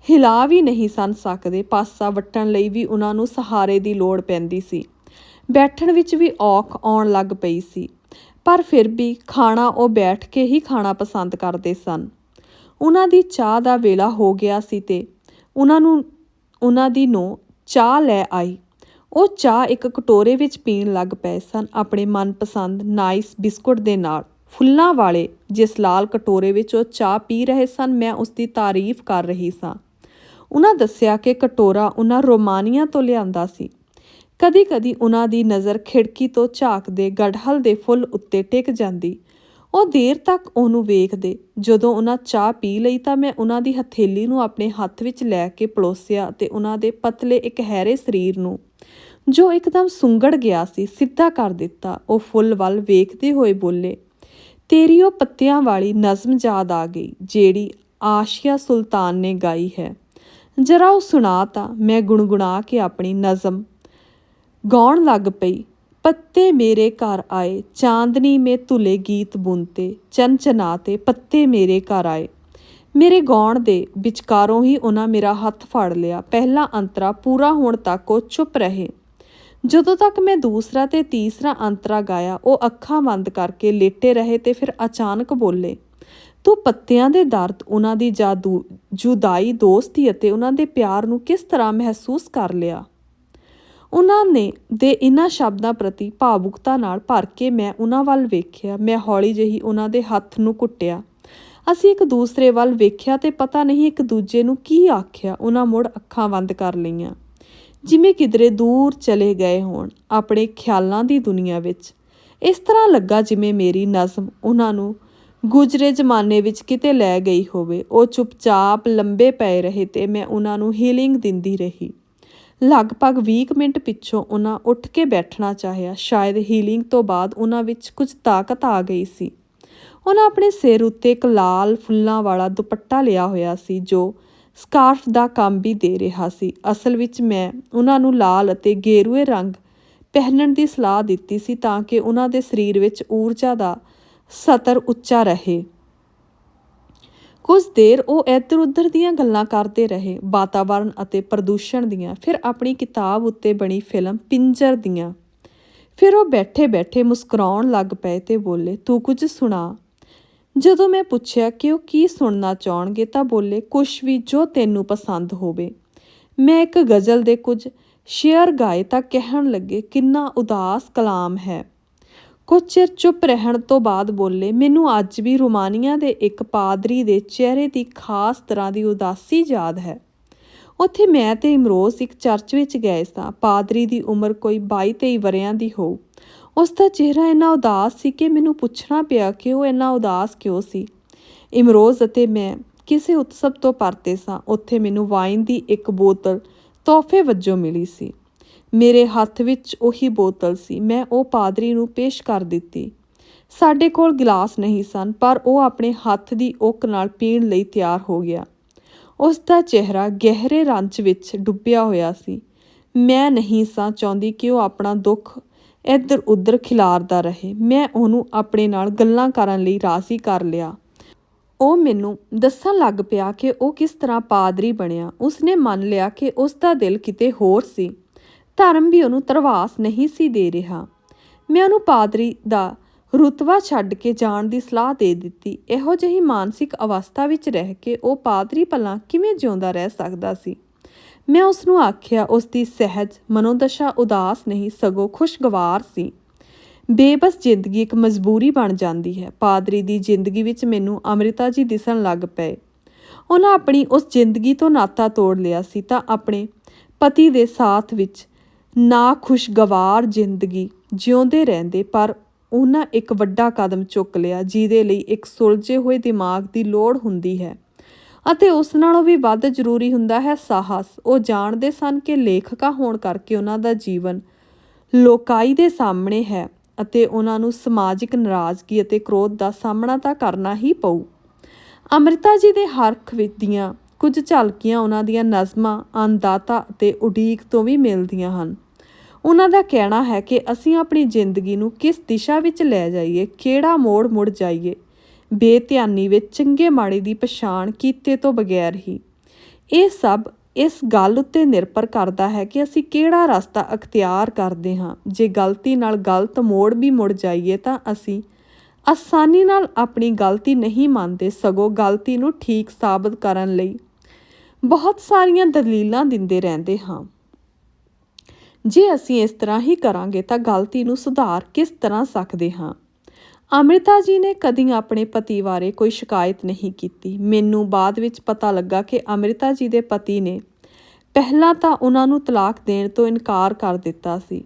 ਹਿਲਾ ਵੀ ਨਹੀਂ ਸਨ ਸਕਦੇ। ਪਾਸਾ ਵੱਟਣ ਲਈ ਵੀ ਉਹਨਾਂ ਨੂੰ ਸਹਾਰੇ ਦੀ ਲੋੜ ਪੈਂਦੀ ਸੀ। ਬੈਠਣ ਵਿੱਚ ਵੀ ਔਖ ਆਉਣ ਲੱਗ ਪਈ ਸੀ। ਪਰ ਫਿਰ ਵੀ ਖਾਣਾ ਉਹ ਬੈਠ ਕੇ ਹੀ ਖਾਣਾ ਪਸੰਦ ਕਰਦੇ ਸਨ। ਉਹਨਾਂ ਦੀ ਚਾਹ ਦਾ ਵੇਲਾ ਹੋ ਗਿਆ ਸੀ ਤੇ ਉਹਨਾਂ ਨੂੰ ਉਹਨਾਂ ਦੀ ਨੂੰ ਚਾਹ ਲੈ ਆਈ। ਉਹ ਚਾਹ ਇੱਕ ਕਟੋਰੇ ਵਿੱਚ ਪੀਣ ਲੱਗ ਪਏ ਸਨ ਆਪਣੇ ਮਨਪਸੰਦ ਨਾਈਸ ਬਿਸਕੁਟ ਦੇ ਨਾਲ। ਫੁੱਲਾਂ ਵਾਲੇ ਜਿਸ ਲਾਲ ਕਟੋਰੇ ਵਿੱਚ ਉਹ ਚਾਹ ਪੀ ਰਹੇ ਸਨ, ਮੈਂ ਉਸ ਦੀ ਤਾਰੀਫ ਕਰ ਰਹੀ ਸਾਂ। ਉਹਨਾਂ ਦੱਸਿਆ ਕਿ ਕਟੋਰਾ ਉਹਨਾਂ ਰੋਮਾਨੀਆ ਤੋਂ ਲਿਆਂਦਾ ਸੀ। ਕਦੀ-ਕਦੀ ਉਹਨਾਂ ਦੀ ਨਜ਼ਰ ਖਿੜਕੀ ਤੋਂ ਝਾਕਦੇ ਗੜਹਲ ਦੇ ਫੁੱਲ ਉੱਤੇ ਟਿਕ ਜਾਂਦੀ। ਉਹ ਦੇਰ ਤੱਕ ਉਹਨੂੰ ਵੇਖਦੇ, ਜਦੋਂ ਉਹਨਾਂ ਚਾਹ ਪੀ ਲਈ ਤਾਂ ਮੈਂ ਉਹਨਾਂ ਦੀ ਹਥੇਲੀ ਨੂੰ ਆਪਣੇ ਹੱਥ ਵਿੱਚ ਲੈ ਕੇ ਪਲੋਸਿਆ ਤੇ ਉਹਨਾਂ ਦੇ ਪਤਲੇ ਇੱਕ ਹੈਰੇ ਸਰੀਰ ਨੂੰ, ਜੋ ਇੱਕਦਮ ਸੁੰਗੜ ਗਿਆ ਸੀ, ਸਿੱਧਾ ਕਰ ਦਿੱਤਾ। ਉਹ ਫੁੱਲ ਵੱਲ ਵੇਖਦੇ ਹੋਏ ਬੋਲੇ, ਤੇਰੀ ਉਹ ਪੱਤਿਆਂ ਵਾਲੀ ਨਜ਼ਮ ਯਾਦ ਆ ਗਈ, ਜਿਹੜੀ ਆਸ਼ੀਆ ਸੁਲਤਾਨ ਨੇ ਗਾਈ ਹੈ। ਜਰਾ ਉਹ ਸੁਣਾ ਤਾਂ, ਮੈਂ ਗੁਣਗੁਣਾ ਕੇ ਆਪਣੀ ਨਜ਼ਮ। ਗਾਉਣ ਲੱਗ ਪਈ, ਪੱਤੇ ਮੇਰੇ ਘਰ ਆਏ, ਚਾਂਦਨੀ ਮੇ ਧੁਲੇ ਗੀਤ ਬੁੰਤੇ ਚਨਚਨਾਤੇ ਪੱਤੇ ਮੇਰੇ ਘਰ ਆਏ। ਮੇਰੇ ਗਾਉਣ ਦੇ ਵਿਚਕਾਰੋਂ ਹੀ ਉਹਨਾਂ ਮੇਰਾ ਹੱਥ ਫੜ ਲਿਆ, ਪਹਿਲਾ ਅੰਤਰਾ ਪੂਰਾ ਹੋਣ ਤੱਕ ਉਹ ਚੁੱਪ ਰਹੇ। ਜਦੋਂ ਤੱਕ ਮੈਂ ਦੂਸਰਾ ਤੇ ਤੀਸਰਾ ਅੰਤਰਾ ਗਾਇਆ, ਉਹ ਅੱਖਾਂ ਬੰਦ ਕਰਕੇ ਲੇਟੇ ਰਹੇ ਤੇ ਫਿਰ ਅਚਾਨਕ ਬੋਲੇ ਤੂੰ ਪੱਤਿਆਂ ਦੇ ਦਰਦ, ਉਹਨਾਂ ਦੀ ਜਾਦੂ, ਜੁਦਾਈ, ਦੋਸਤੀ ਅਤੇ ਉਹਨਾਂ ਦੇ ਪਿਆਰ ਨੂੰ ਕਿਸ ਤਰ੍ਹਾਂ ਮਹਿਸੂਸ ਕਰ ਲਿਆ? ਉਹਨਾਂ ਨੇ ਦੇ ਇਹਨਾਂ ਸ਼ਬਦਾਂ ਪ੍ਰਤੀ ਭਾਵੁਕਤਾ ਨਾਲ ਭਰ ਕੇ ਮੈਂ ਉਹਨਾਂ ਵੱਲ ਵੇਖਿਆ। ਮੈਂ ਹੌਲੀ ਜਿਹੀ ਉਹਨਾਂ ਦੇ ਹੱਥ ਨੂੰ ਕੁੱਟਿਆ। ਅਸੀਂ ਇੱਕ ਦੂਸਰੇ ਵੱਲ ਵੇਖਿਆ ਤੇ ਪਤਾ ਨਹੀਂ ਇੱਕ ਦੂਜੇ ਨੂੰ ਕੀ ਆਖਿਆ। ਉਹਨਾਂ ਮੁੜ ਅੱਖਾਂ ਬੰਦ ਕਰ ਲਈਆਂ। ਜਿਵੇਂ ਕਿਧਰੇ ਦੂਰ ਚਲੇ ਗਏ ਹੋਣ, ਆਪਣੇ ਖਿਆਲਾਂ ਦੀ ਦੁਨੀਆ ਵਿੱਚ। ਇਸ ਤਰ੍ਹਾਂ ਲੱਗਾ ਜਿਵੇਂ ਮੇਰੀ ਨਜ਼ਮ ਉਹਨਾਂ ਨੂੰ ਗੁਜਰੇ ਜ਼ਮਾਨੇ ਵਿੱਚ ਕਿਤੇ ਲੈ ਗਈ ਹੋਵੇ, ਉਹ ਚੁੱਪਚਾਪ ਲੰਬੇ ਪਏ ਰਹੇ ਤੇ ਮੈਂ ਉਹਨਾਂ ਨੂੰ ਹੀਲਿੰਗ ਦਿੰਦੀ ਰਹੀ। ਲਗਭਗ 20 ਮਿੰਟ ਪਿੱਛੋਂ ਉਹਨਾਂ ਉੱਠ ਕੇ ਬੈਠਣਾ ਚਾਹਿਆ। ਸ਼ਾਇਦ ਹੀਲਿੰਗ ਤੋਂ ਬਾਅਦ ਉਹਨਾਂ ਵਿੱਚ ਕੁਝ ਤਾਕਤ ਆ ਗਈ ਸੀ। ਉਹਨਾਂ ਆਪਣੇ ਸਿਰ ਉੱਤੇ ਇੱਕ ਲਾਲ ਫੁੱਲਾਂ ਵਾਲਾ ਦੁਪੱਟਾ ਲਿਆ ਹੋਇਆ ਸੀ, ਜੋ ਸਕਾਰਫ ਦਾ ਕੰਮ ਵੀ ਦੇ ਰਿਹਾ ਸੀ। ਅਸਲ ਵਿੱਚ ਮੈਂ ਉਹਨਾਂ ਨੂੰ ਲਾਲ ਅਤੇ ਗੇਰੂਏ ਰੰਗ ਪਹਿਨਣ ਦੀ ਸਲਾਹ ਦਿੱਤੀ ਸੀ ਤਾਂ ਕਿ ਉਹਨਾਂ ਦੇ ਸਰੀਰ ਵਿੱਚ ਊਰਜਾ ਦਾ ਸਤਰ ਉੱਚਾ ਰਹੇ। ਕੁਝ ਦੇਰ ਉਹ ਇੱਧਰ ਉੱਧਰ ਦੀਆਂ ਗੱਲਾਂ ਕਰਦੇ ਰਹੇ ਵਾਤਾਵਰਣ ਅਤੇ ਪ੍ਰਦੂਸ਼ਣ ਦੀਆਂ, ਫਿਰ ਆਪਣੀ ਕਿਤਾਬ ਉੱਤੇ ਬਣੀ ਫਿਲਮ ਪਿੰਜਰ ਦੀਆਂ। ਫਿਰ ਉਹ ਬੈਠੇ-ਬੈਠੇ ਮੁਸਕਰਾਉਣ ਲੱਗ ਪਏ ਤੇ ਬੋਲੇ, ਤੂੰ ਕੁਝ ਸੁਣਾ। ਜਦੋਂ ਮੈਂ ਪੁੱਛਿਆ ਕਿ ਉਹ ਕੀ ਸੁਣਨਾ ਚਾਹਣਗੇ ਤਾਂ ਬੋਲੇ ਕੁਝ ਵੀ ਜੋ ਤੈਨੂੰ ਪਸੰਦ ਹੋਵੇ। ਮੈਂ ਇੱਕ ਗਜ਼ਲ ਦੇ ਕੁਝ ਸ਼ੇਅਰ ਗਾਏ ਤਾਂ ਕਹਿਣ ਲੱਗੇ, ਕਿੰਨਾ ਉਦਾਸ ਕਲਾਮ ਹੈ। ਕੁਝ ਚਿਰ ਚੁੱਪ ਰਹਿਣ ਤੋਂ ਬਾਅਦ ਬੋਲੇ, ਮੈਨੂੰ ਅੱਜ ਵੀ ਰੋਮਾਨੀਆ ਦੇ ਇੱਕ ਪਾਦਰੀ ਦੇ ਚਿਹਰੇ ਦੀ ਖਾਸ ਤਰ੍ਹਾਂ ਦੀ ਉਦਾਸੀ ਯਾਦ ਹੈ। ਉੱਥੇ ਮੈਂ ਤੇ ਇਮਰੋਜ਼ ਇੱਕ ਚਰਚ ਵਿੱਚ ਗਏ ਸਾਂ। ਪਾਦਰੀ ਦੀ ਉਮਰ ਕੋਈ 22-23 ਵਰਿਆਂ ਦੀ ਹੋਊ। ਉਸ ਦਾ ਚਿਹਰਾ ਇੰਨਾ ਉਦਾਸ ਸੀ ਕਿ ਮੈਨੂੰ ਪੁੱਛਣਾ ਪਿਆ ਕਿ ਉਹ ਇੰਨਾ ਉਦਾਸ ਕਿਉਂ ਸੀ। ਇਮਰੋਜ਼ ਅਤੇ ਮੈਂ ਕਿਸੇ ਉਤਸਵ ਤੋਂ ਪਰਤੇ ਸਾਂ। ਉੱਥੇ ਮੈਨੂੰ ਵਾਈਨ ਦੀ ਇੱਕ ਬੋਤਲ ਤੋਹਫੇ ਵਜੋਂ ਮਿਲੀ ਸੀ। ਮੇਰੇ ਹੱਥ ਵਿੱਚ ਉਹੀ ਬੋਤਲ ਸੀ। ਮੈਂ ਉਹ ਪਾਦਰੀ ਨੂੰ ਪੇਸ਼ ਕਰ ਦਿੱਤੀ। ਸਾਡੇ ਕੋਲ ਗਲਾਸ ਨਹੀਂ ਸਨ, ਪਰ ਉਹ ਆਪਣੇ ਹੱਥ ਦੀ ਓਕ ਨਾਲ ਪੀਣ ਲਈ ਤਿਆਰ ਹੋ ਗਿਆ। ਉਸ ਦਾ ਚਿਹਰਾ ਗਹਿਰੇ ਰੰਜ ਵਿੱਚ ਡੁੱਬਿਆ ਹੋਇਆ ਸੀ। ਮੈਂ ਨਹੀਂ ਸਾਂ ਚਾਹੁੰਦੀ ਕਿ ਉਹ ਆਪਣਾ ਦੁੱਖ ਇੱਧਰ ਉੱਧਰ ਖਿਲਾਰਦਾ ਰਹੇ। ਮੈਂ ਉਹਨੂੰ ਆਪਣੇ ਨਾਲ ਗੱਲਾਂ ਕਰਨ ਲਈ ਰਾਜ਼ੀ ਕਰ ਲਿਆ। ਉਹ ਮੈਨੂੰ ਦੱਸਣ ਲੱਗ ਪਿਆ ਕਿ ਉਹ ਕਿਸ ਤਰ੍ਹਾਂ ਪਾਦਰੀ ਬਣਿਆ। ਉਸਨੇ ਮੰਨ ਲਿਆ ਕਿ ਉਸ ਦਾ ਦਿਲ ਕਿਤੇ ਹੋਰ ਸੀ। ਧਰਮ ਵੀ ਉਹਨੂੰ ਤਰਵਾਸ ਨਹੀਂ ਸੀ ਦੇ ਰਿਹਾ। ਮੈਂ ਉਹਨੂੰ ਪਾਦਰੀ ਦਾ ਰੁਤਬਾ ਛੱਡ ਕੇ ਜਾਣ ਦੀ ਸਲਾਹ ਦੇ ਦਿੱਤੀ। ਇਹੋ ਜਿਹੀ ਮਾਨਸਿਕ ਅਵਸਥਾ ਵਿੱਚ ਰਹਿ ਕੇ ਉਹ ਪਾਦਰੀ ਭਲਾ ਕਿਵੇਂ ਜਿਉਂਦਾ ਰਹਿ ਸਕਦਾ ਸੀ? ਮੈਂ ਉਸ ਨੂੰ ਆਖਿਆ ਉਸ ਦੀ ਸਹਿਜ, ਮਨੋਦਸ਼ਾ ਉਦਾਸ ਨਹੀਂ, ਸਗੋਂ ਖੁਸ਼ਗਵਾਰ ਸੀ। ਬੇਬਸ ਜ਼ਿੰਦਗੀ ਇੱਕ ਮਜਬੂਰੀ ਬਣ ਜਾਂਦੀ ਹੈ। ਪਾਦਰੀ ਦੀ ਜ਼ਿੰਦਗੀ ਵਿੱਚ ਮੈਨੂੰ ਅੰਮ੍ਰਿਤਾ ਜੀ ਦਿਸਣ ਲੱਗ ਪਏ। ਉਹਨਾਂ ਆਪਣੀ ਉਸ ਜ਼ਿੰਦਗੀ ਤੋਂ ਨਾਤਾ ਤੋੜ ਲਿਆ ਸੀ ਤਾਂ ਆਪਣੇ ਪਤੀ ਦੇ ਸਾਥ ਵਿੱਚ ਨਾ ਖੁਸ਼ਗਵਾਰ ਜ਼ਿੰਦਗੀ ਜਿਉਂਦੇ ਰਹਿੰਦੇ, ਪਰ ਉਹਨਾਂ ਇੱਕ ਵੱਡਾ ਕਦਮ ਚੁੱਕ ਲਿਆ, ਜਿਹਦੇ ਲਈ ਇੱਕ ਸੁਲਝੇ ਹੋਏ ਦਿਮਾਗ ਦੀ ਲੋੜ ਹੁੰਦੀ ਹੈ। ਅਤੇ ਉਸ ਨਾਲੋਂ ਵੀ ਵੱਧ ਜ਼ਰੂਰੀ ਹੁੰਦਾ ਹੈ ਸਾਹਸ। ਉਹ ਜਾਣਦੇ ਸਨ ਕਿ ਲੇਖਕਾ ਹੋਣ ਕਰਕੇ ਉਹਨਾਂ ਦਾ ਜੀਵਨ ਲੋਕਾਈ ਦੇ ਸਾਹਮਣੇ ਹੈ ਅਤੇ ਉਹਨਾਂ ਨੂੰ ਸਮਾਜਿਕ ਨਾਰਾਜ਼ਗੀ ਅਤੇ ਕ੍ਰੋਧ ਦਾ ਸਾਹਮਣਾ ਤਾਂ ਕਰਨਾ ਹੀ ਪਊ। ਅੰਮ੍ਰਿਤਾ ਜੀ ਦੇ ਹਰਖ ਵਿੱਚ ਦੀਆਂ ਕੁਝ ਝਲਕੀਆਂ ਉਹਨਾਂ ਦੀਆਂ ਨਜ਼ਮਾਂ ਅੰਦਾਤਾ ਅਤੇ ਉਡੀਕ ਤੋਂ ਵੀ ਮਿਲਦੀਆਂ ਹਨ। ਉਹਨਾਂ ਦਾ ਕਹਿਣਾ ਹੈ ਕਿ ਅਸੀਂ ਆਪਣੀ ਜ਼ਿੰਦਗੀ ਨੂੰ ਕਿਸ ਦਿਸ਼ਾ ਵਿੱਚ ਲੈ ਜਾਈਏ, ਕਿਹੜਾ ਮੋੜ ਮੁੜ ਜਾਈਏ। ਬੇਧਿਆਨੀ ਵਿੱਚ ਚੰਗੇ ਮਾੜੇ ਦੀ ਪਛਾਣ ਕੀਤੇ ਤੋਂ ਬਗੈਰ ਹੀ। ਇਹ ਸਭ ਇਸ ਗੱਲ ਉੱਤੇ ਨਿਰਭਰ ਕਰਦਾ ਹੈ ਕਿ ਅਸੀਂ ਕਿਹੜਾ ਰਸਤਾ ਅਖਤਿਆਰ ਕਰਦੇ ਹਾਂ। ਜੇ ਗਲਤੀ ਨਾਲ ਗਲਤ ਮੋੜ ਵੀ ਮੁੜ ਜਾਈਏ ਤਾਂ ਅਸੀਂ ਆਸਾਨੀ ਨਾਲ ਆਪਣੀ ਗਲਤੀ ਨਹੀਂ ਮੰਨਦੇ, ਸਗੋਂ ਗਲਤੀ ਨੂੰ ਠੀਕ ਸਾਬਤ ਕਰਨ ਲਈ ਬਹੁਤ ਸਾਰੀਆਂ ਦਲੀਲਾਂ ਦਿੰਦੇ ਰਹਿੰਦੇ ਹਾਂ। ਜੇ ਅਸੀਂ ਇਸ ਤਰ੍ਹਾਂ ਹੀ ਕਰਾਂਗੇ ਤਾਂ ਗਲਤੀ ਨੂੰ ਸੁਧਾਰ ਕਿਸ ਤਰ੍ਹਾਂ ਸਕਦੇ ਹਾਂ? ਅੰਮ੍ਰਿਤਾ ਜੀ ਨੇ ਕਦੀ ਆਪਣੇ ਪਤੀ ਬਾਰੇ ਕੋਈ ਸ਼ਿਕਾਇਤ ਨਹੀਂ ਕੀਤੀ। ਮੈਨੂੰ ਬਾਅਦ ਵਿੱਚ ਪਤਾ ਲੱਗਾ ਕਿ ਅੰਮ੍ਰਿਤਾ ਜੀ ਦੇ ਪਤੀ ਨੇ ਪਹਿਲਾਂ ਤਾਂ ਉਹਨਾਂ ਨੂੰ ਤਲਾਕ ਦੇਣ ਤੋਂ ਇਨਕਾਰ ਕਰ ਦਿੱਤਾ ਸੀ।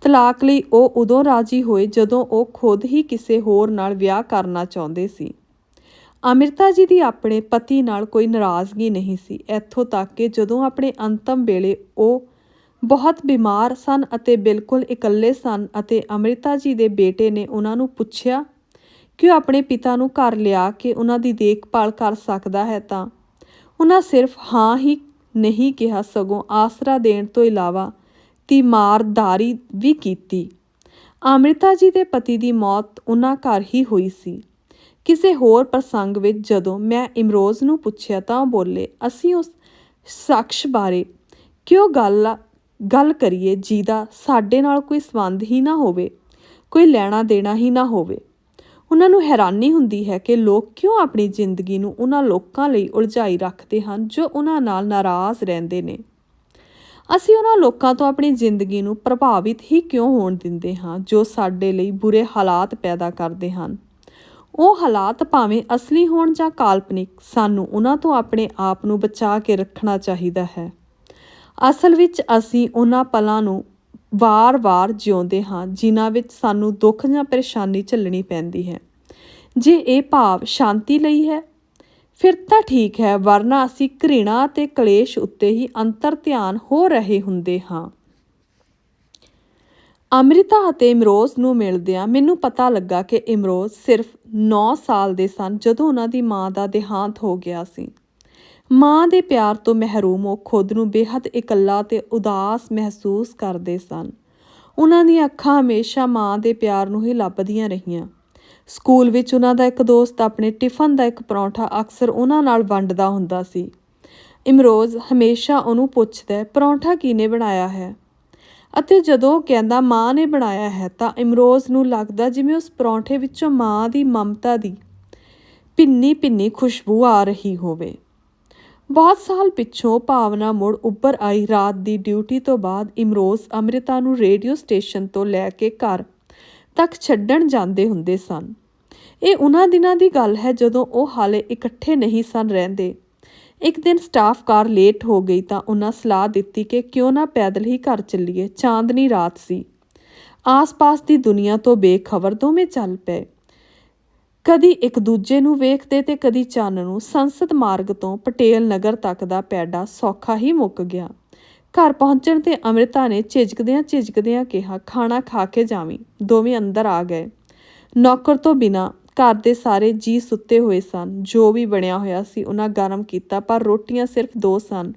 ਤਲਾਕ ਲਈ ਉਹ ਉਦੋਂ ਰਾਜੀ ਹੋਏ ਜਦੋਂ ਉਹ ਖੁਦ ਹੀ ਕਿਸੇ ਹੋਰ ਨਾਲ ਵਿਆਹ ਕਰਨਾ ਚਾਹੁੰਦੇ ਸੀ। ਅੰਮ੍ਰਿਤਾ ਜੀ ਦੀ ਆਪਣੇ ਪਤੀ ਨਾਲ ਕੋਈ ਨਾਰਾਜ਼ਗੀ ਨਹੀਂ ਸੀ। ਇੱਥੋਂ ਤੱਕ ਕਿ ਜਦੋਂ ਆਪਣੇ ਅੰਤਮ ਵੇਲੇ ਉਹ ਬਹੁਤ ਬਿਮਾਰ ਸਨ ਅਤੇ ਬਿਲਕੁਲ ਇਕੱਲੇ ਸਨ ਅਤੇ ਅੰਮ੍ਰਿਤਾ ਜੀ ਦੇ ਬੇਟੇ ਨੇ ਉਹਨਾਂ ਨੂੰ ਪੁੱਛਿਆ ਕਿ ਉਹ ਆਪਣੇ ਪਿਤਾ ਨੂੰ ਘਰ ਲਿਆ ਕੇ ਉਹਨਾਂ ਦੀ ਦੇਖਭਾਲ ਕਰ ਸਕਦਾ ਹੈ ਤਾਂ? ਉਹਨਾਂ ਸਿਰਫ ਹਾਂ ਹੀ ਨਹੀਂ ਕਿਹਾ, ਸਗੋਂ ਆਸਰਾ ਦੇਣ ਤੋਂ ਇਲਾਵਾ ਤੀਮਾਰਦਾਰੀ ਵੀ ਕੀਤੀ। ਅੰਮ੍ਰਿਤਾ ਜੀ ਦੇ ਪਤੀ ਦੀ ਮੌਤ ਉਹਨਾਂ ਘਰ ਹੀ ਹੋਈ ਸੀ। ਕਿਸੇ ਹੋਰ ਪ੍ਰਸੰਗ ਵਿੱਚ ਜਦੋਂ ਮੈਂ ਇਮਰੋਜ਼ ਨੂੰ ਪੁੱਛਿਆ ਤਾਂ ਉਹ ਬੋਲੇ, ਅਸੀਂ ਉਸ ਸ਼ਖਸ ਬਾਰੇ ਕਿਉਂ ਗੱਲ ਗੱਲ ਕਰੀਏ ਜਿਹਦਾ ਸਾਡੇ ਨਾਲ ਕੋਈ ਸੰਬੰਧ ਹੀ ਨਾ ਹੋਵੇ, ਕੋਈ ਲੈਣਾ ਦੇਣਾ ਹੀ ਨਾ ਹੋਵੇ, ਉਹਨਾਂ ਨੂੰ ਹੈਰਾਨੀ ਹੁੰਦੀ ਹੈ ਕਿ ਲੋਕ ਕਿਉਂ ਆਪਣੀ ਜ਼ਿੰਦਗੀ ਨੂੰ ਉਹਨਾਂ ਲੋਕਾਂ ਲਈ ਉਲਝਾਈ ਰੱਖਦੇ ਹਨ ਜੋ ਉਹਨਾਂ ਨਾਲ ਨਾਰਾਜ਼ ਰਹਿੰਦੇ ਨੇ। ਅਸੀਂ ਉਹਨਾਂ ਲੋਕਾਂ ਤੋਂ ਆਪਣੀ ਜ਼ਿੰਦਗੀ ਨੂੰ ਪ੍ਰਭਾਵਿਤ ਹੀ ਕਿਉਂ ਹੋਣ ਦਿੰਦੇ ਹਾਂ ਜੋ ਸਾਡੇ ਲਈ ਬੁਰੇ ਹਾਲਾਤ ਪੈਦਾ ਕਰਦੇ ਹਨ? ਉਹ ਹਾਲਾਤ ਭਾਵੇਂ ਅਸਲੀ ਹੋਣ ਜਾਂ ਕਾਲਪਨਿਕ, ਸਾਨੂੰ ਉਹਨਾਂ ਤੋਂ ਆਪਣੇ ਆਪ ਨੂੰ ਬਚਾ ਕੇ ਰੱਖਣਾ ਚਾਹੀਦਾ ਹੈ। ਅਸਲ ਵਿੱਚ ਅਸੀਂ ਉਹਨਾਂ ਪਲਾਂ ਨੂੰ ਵਾਰ-ਵਾਰ ਜਿਉਂਦੇ ਹਾਂ, ਜਿਨ੍ਹਾਂ ਵਿੱਚ ਸਾਨੂੰ ਦੁੱਖ ਜਾਂ ਪਰੇਸ਼ਾਨੀ ਝੱਲਣੀ ਪੈਂਦੀ ਹੈ। ਜੇ ਇਹ ਭਾਵ ਸ਼ਾਂਤੀ ਲਈ ਹੈ, ਫਿਰ ਤਾਂ ਠੀਕ ਹੈ, ਵਰਨਾ ਅਸੀਂ ਘ੍ਰਿਣਾ ਤੇ ਕਲੇਸ਼ ਉੱਤੇ ਹੀ ਅੰਤਰ ਧਿਆਨ ਹੋ ਰਹੇ ਹੁੰਦੇ ਹਾਂ। ਅੰਮ੍ਰਿਤਾ ਅਤੇ ਇਮਰੋਜ਼ ਨੂੰ ਮਿਲਦਿਆਂ ਮੈਨੂੰ ਪਤਾ ਲੱਗਾ ਕਿ ਇਮਰੋਜ਼ ਸਿਰਫ 9 ਸਾਲ ਦੇ ਸਨ ਜਦੋਂ ਉਹਨਾਂ ਦੀ ਮਾਂ ਦਾ ਦੇਹਾਂਤ ਹੋ ਗਿਆ ਸੀ। ਮਾਂ ਦੇ ਪਿਆਰ ਤੋਂ ਮਹਿਰੂਮ ਉਹ ਖੁਦ ਨੂੰ ਬੇਹੱਦ ਇਕੱਲਾ ਤੇ ਉਦਾਸ ਮਹਿਸੂਸ ਕਰਦੇ ਸਨ। ਉਹਨਾਂ ਦੀਆਂ ਅੱਖਾਂ ਹਮੇਸ਼ਾ ਮਾਂ ਦੇ ਪਿਆਰ ਨੂੰ ਹੀ ਲੱਭਦੀਆਂ ਰਹੀਆਂ। ਸਕੂਲ ਵਿੱਚ ਉਹਨਾਂ ਦਾ ਇੱਕ ਦੋਸਤ ਆਪਣੇ ਟਿਫਨ ਦਾ ਇੱਕ ਪਰੌਂਠਾ ਅਕਸਰ ਉਹਨਾਂ ਨਾਲ ਵੰਡਦਾ ਹੁੰਦਾ ਸੀ। ਇਮਰੋਜ਼ ਹਮੇਸ਼ਾ ਉਹਨੂੰ ਪੁੱਛਦਾ, ਪਰੌਂਠਾ ਕਿਹਨੇ ਬਣਾਇਆ ਹੈ? ਅਤੇ ਜਦੋਂ ਕਹਿੰਦਾ, ਮਾਂ ਨੇ ਬਣਾਇਆ ਹੈ, ਤਾਂ ਇਮਰੋਜ਼ ਨੂੰ ਲੱਗਦਾ ਜਿਵੇਂ ਉਸ ਪਰੌਂਠੇ ਵਿੱਚੋਂ ਮਾਂ ਦੀ ਮਮਤਾ ਦੀ ਭਿੰਨੀ ਭਿੰਨੀ ਖੁਸ਼ਬੂ ਆ ਰਹੀ ਹੋਵੇ। ਬਹੁਤ ਸਾਲ ਪਿੱਛੋਂ ਭਾਵਨਾ ਮੁੜ ਉੱਪਰ ਆਈ। ਰਾਤ ਦੀ ਡਿਊਟੀ ਤੋਂ ਬਾਅਦ ਇਮਰੋਜ਼ ਅੰਮ੍ਰਿਤਾ ਨੂੰ ਰੇਡੀਓ ਸਟੇਸ਼ਨ ਤੋਂ ਲੈ ਕੇ ਘਰ ਤੱਕ ਛੱਡਣ ਜਾਂਦੇ ਹੁੰਦੇ ਸਨ। ਇਹ ਉਹਨਾਂ ਦਿਨਾਂ ਦੀ ਗੱਲ ਹੈ ਜਦੋਂ ਉਹ ਹਾਲੇ ਇਕੱਠੇ ਨਹੀਂ ਸਨ ਰਹਿੰਦੇ। ਇੱਕ ਦਿਨ ਸਟਾਫ ਕਾਰ ਲੇਟ ਹੋ ਗਈ ਤਾਂ ਉਹਨਾਂ ਸਲਾਹ ਦਿੱਤੀ ਕਿ ਕਿਉਂ ਨਾ ਪੈਦਲ ਹੀ ਘਰ ਚੱਲੀਏ, ਚਾਂਦਨੀ ਰਾਤ ਸੀ। ਆਸ-ਪਾਸ ਦੀ ਦੁਨੀਆ ਤੋਂ ਬੇਖਬਰ ਦੋਵੇਂ ਚੱਲ ਪਏ। ਕਦੀ ਇੱਕ ਦੂਜੇ ਨੂੰ ਵੇਖਦੇ ਤੇ ਕਦੀ ਚੰਨ ਨੂੰ ਸੰਸਦ ਮਾਰਗ ਤੋਂ ਪਟੇਲ ਨਗਰ ਤੱਕ ਦਾ ਪੈਡਾ ਸੌਖਾ ਹੀ ਮੁੱਕ ਗਿਆ। ਘਰ ਪਹੁੰਚਣ ਤੇ ਅੰਮ੍ਰਿਤਾ ਨੇ ਝਿਜਕਦਿਆਂ ਝਿਜਕਦਿਆਂ ਕਿਹਾ, ਖਾਣਾ ਖਾ ਕੇ ਜਾਵੀਂ। ਦੋਵੇਂ ਅੰਦਰ ਆ ਗਏ। ਨੌਕਰ ਤੋਂ ਬਿਨਾ ਘਰ ਦੇ ਸਾਰੇ ਜੀ ਸੁੱਤੇ ਹੋਏ ਸਨ। ਜੋ ਵੀ ਬਣਿਆ ਹੋਇਆ ਸੀ ਉਹਨਾਂ ਗਰਮ ਕੀਤਾ, ਪਰ ਰੋਟੀਆਂ ਸਿਰਫ ਦੋ ਸਨ।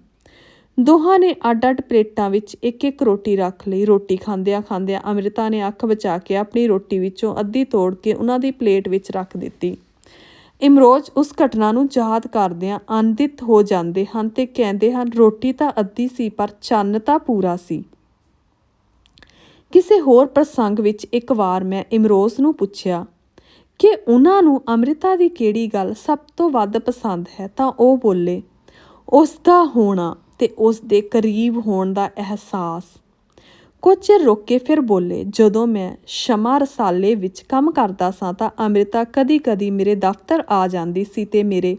ਦੋਹਾਂ ਨੇ ਅੱਡ-ਅੱਡ ਪਲੇਟਾਂ ਵਿੱਚ ਇੱਕ-ਇੱਕ ਰੋਟੀ ਰੱਖ ਲਈ। ਰੋਟੀ ਖਾਂਦਿਆਂ ਖਾਂਦਿਆਂ ਅੰਮ੍ਰਿਤਾ ਨੇ ਅੱਖ ਬਚਾ ਕੇ ਆਪਣੀ ਰੋਟੀ ਵਿੱਚੋਂ ਅੱਧੀ ਤੋੜ ਕੇ ਉਹਨਾਂ ਦੀ ਪਲੇਟ ਵਿੱਚ ਰੱਖ ਦਿੱਤੀ। ਇਮਰੋਜ਼ ਉਸ ਘਟਨਾ ਨੂੰ ਯਾਦ ਕਰਦਿਆਂ ਆਨੰਦਿਤ ਹੋ ਜਾਂਦੇ ਹਨ ਤੇ ਕਹਿੰਦੇ ਹਨ, ਰੋਟੀ ਤਾਂ ਅੱਧੀ ਸੀ, ਪਰ ਚੰਨ ਤਾਂ ਪੂਰਾ ਸੀ। ਕਿਸੇ ਹੋਰ ਪ੍ਰਸੰਗ ਵਿੱਚ ਇੱਕ ਵਾਰ ਮੈਂ ਇਮਰੋਜ਼ ਨੂੰ ਪੁੱਛਿਆ ਕਿ ਉਹਨਾਂ ਨੂੰ ਅੰਮ੍ਰਿਤਾ ਦੀ ਕਿਹੜੀ ਗੱਲ ਸਭ ਤੋਂ ਵੱਧ ਪਸੰਦ ਹੈ ਤਾਂ ਉਹ ਬੋਲੇ ਉਸ ਦਾ ਹੋਣਾ। ਤੇ ਉਸ ਦੇ ਕਰੀਬ ਹੋਣ ਦਾ ਅਹਿਸਾਸ। ਕੁਝ ਚਿਰ ਰੁਕ ਕੇ ਫਿਰ ਬੋਲੇ, ਜਦੋਂ ਮੈਂ ਸ਼ਮਾ ਰਸਾਲੇ ਵਿੱਚ ਕੰਮ ਕਰਦਾ ਸਾਂ ਤਾਂ ਅੰਮ੍ਰਿਤਾ ਕਦੀ-ਕਦੀ ਮੇਰੇ ਦਫ਼ਤਰ ਆ ਜਾਂਦੀ ਸੀ ਤੇ ਮੇਰੇ